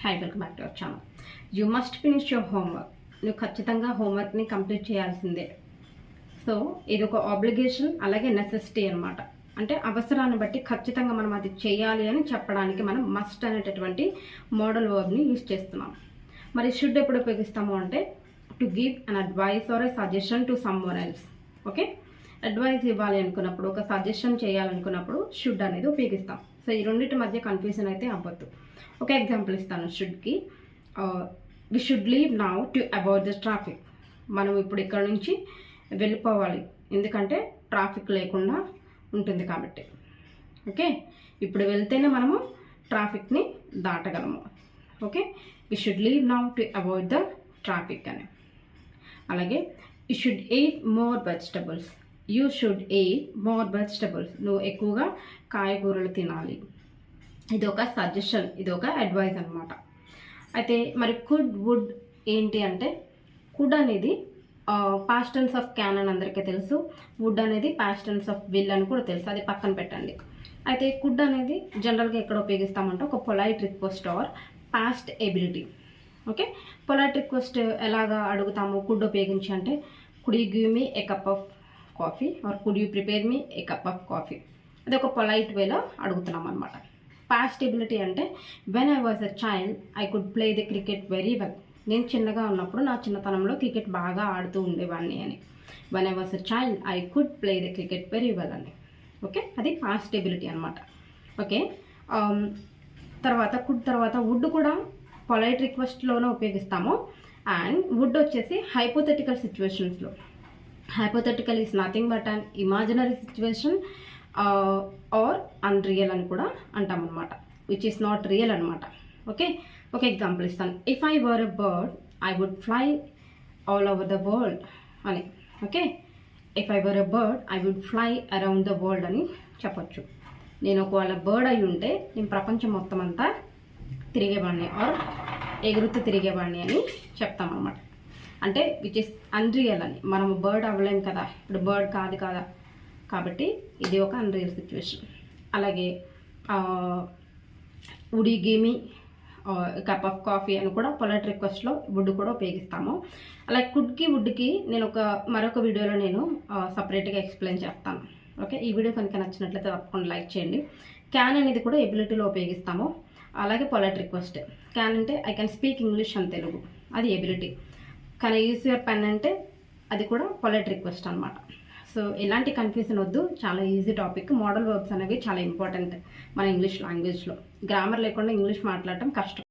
Hi welcome back to our channel you must finish your homework నువ్వు ఖచ్చితంగా హోంవర్క్ని complete చేయాల్సిందే. So ఇది ఒక ఆబ్లిగేషన్ అలాగే నెసెసిటీ అనమాట అంటే అవసరాన్ని బట్టి ఖచ్చితంగా మనం అది చేయాలి అని చెప్పడానికి మనం మస్ట్ అనేటటువంటి మోడల్ వర్బ్ని యూజ్ చేస్తున్నాం. మరి షుడ్ ఎప్పుడు ఉపయోగిస్తాము అంటే to give an advice or a suggestion to someone else okay advice ఇవ్వాలి అనుకున్నప్పుడు ఒక సజెషన్ చేయాలనుకున్నప్పుడు షుడ్ అనేది ఉపయోగిస్తాం. సో ఈ రెండింటి మధ్య కన్ఫ్యూజన్ అయితే అవ్వద్దు. ఒక ఎగ్జాంపుల్ ఇస్తాను షుడ్కి. We should leave now to about the traffic మనం ఇప్పుడు ఇక్కడ నుంచి వెళ్ళిపోవాలి. ఎందుకంటే ట్రాఫిక్ లేకుండా ఉంటుంది కాబట్టి. ఓకే? ఇప్పుడు వెళ్తేనే మనము ట్రాఫిక్ని దాటగలము. Okay? We should leave now to avoid the traffic అని. అలాగే you should ate more vegetables you should ate more vegetables నువ్వు ఎక్కువగా కాయగూరలు తినాలి. ఇది ఒక సజెషన్ ఇది ఒక అడ్వైస్ అనమాట అయితే మరి కుడ్ వుడ్ ఏంటి అంటే కుడ్ అనేది పాస్టన్స్ ఆఫ్ క్యాన్ అని అందరికీ తెలుసు. వుడ్ అనేది పాస్టన్స్ ఆఫ్ విల్ అని కూడా తెలుసు. అది పక్కన పెట్టండి. అయితే కుడ్ అనేది జనరల్గా ఎక్కడ ఉపయోగిస్తామంటే ఒక polite request or past ability okay polite request ఎలాగా అడుగుతాము? కుడ్ ఉపయోగించి అంటే could you give me a cup of coffee or could you prepare me a cup of coffee అది ఒక పొలైట్ వేలో అడుగుతున్నాం అనమాట పాస్ట్ ఎబిలిటీ అంటే when I was a child I could play the cricket very well నేను చిన్నగా ఉన్నప్పుడు నా చిన్నతనంలో క్రికెట్ బాగా ఆడుతూ ఉండేవాడిని అని. When I was a child I could play the cricket very well అని. ఓకే అది పాస్ట్ ఎబిలిటీ అనమాట ఓకే తర్వాత కుడ్ తర్వాత వుడ్ కూడా పొలైట్ రిక్వెస్ట్లోనే ఉపయోగిస్తాము. అండ్ వుడ్ వచ్చేసి హైపోథెటికల్ సిచ్యువేషన్స్లో hypothetical is nothing but and imaginary situation or unreal అని కూడా అంటాం అనమాట విచ్ ఈస్ నాట్ రియల్ అనమాట ఓకే ఒక ఎగ్జాంపుల్ ఇస్తాను. If I were a bird I would fly all over the world అని. Okay if I were a bird I would fly around the world అని చెప్పొచ్చు. నేను ఒకవేళ బర్డ్ అయి ఉంటే నేను ప్రపంచం మొత్తం అంతా తిరిగేవాడిని ఆర్ ఎగురుతూ తిరిగేవాడిని అని చెప్తామన్నమాట అంటే విచ్ ఇస్ అన్రియల్ అని. మనం బర్డ్ అవ్వలేం కదా. ఇప్పుడు బర్డ్ కాదు కదా. కాబట్టి ఇది ఒక అన్రియల్ సిచ్యువేషన్ అలాగే ఉడి గేమి కప్ ఆఫ్ కాఫీ అని కూడా పొలైట్ రిక్వెస్ట్లో వుడ్ కూడా ఉపయోగిస్తాము. అలాగే కుడ్కి వుడ్కి నేను ఒక మరొక వీడియోలో నేను సపరేట్గా ఎక్స్ప్లెయిన్ చేస్తాను. ఓకే ఈ వీడియో కనుక నచ్చినట్లయితే తప్పకుండా లైక్ చేయండి. క్యాన్ అనేది కూడా ఎబిలిటీలో ఉపయోగిస్తాము. అలాగే పొలైట్ రిక్వెస్ట్ క్యాన్ అంటే I can speak English and Telugu అది ఎబిలిటీ కానీ యూస్ యువర్ పెన్ అంటే అది కూడా పొలైట్ రిక్వెస్ట్ అనమాట సో ఎలాంటి కన్ఫ్యూజన్ వద్దు. చాలా ఈజీ టాపిక్ మోడల్ వర్బ్స్ అనేవి చాలా ఇంపార్టెంట్ మన ఇంగ్లీష్ లాంగ్వేజ్లో గ్రామర్ లేకుండా ఇంగ్లీష్ మాట్లాడటం కష్టం.